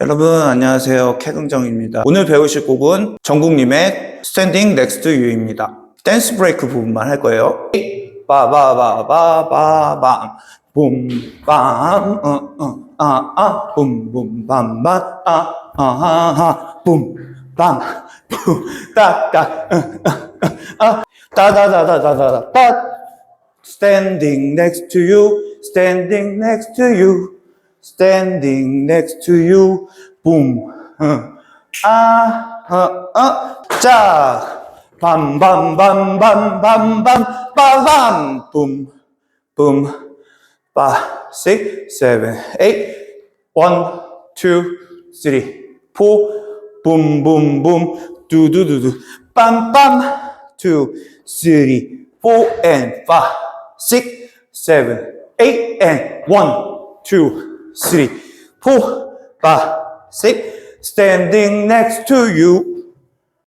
여러분 안녕하세요. 캐긍정입니다. 오늘 배우실 곡은 정국님의 Next to You입니다. 댄스 브레이크 부분만 할 거예요. 빠바바바바밤 붐밤 어어아아 붐붐밤밤 아아하 붐밤 붐따따 아. 따다다다다다다 to you, standing next to you, standing next to you, boom. 어. 아, 어, 어, 자, 밤, 밤, 밤, 밤, 밤, 밤, 빠밤, boom, boom, five, six, seven, eight, one, two, three, four, boom, boom, boom, do, do, do, do, bam, bam, two, three, four, and five, six, seven, eight, and one, two, three, four, five, six, standing next to you.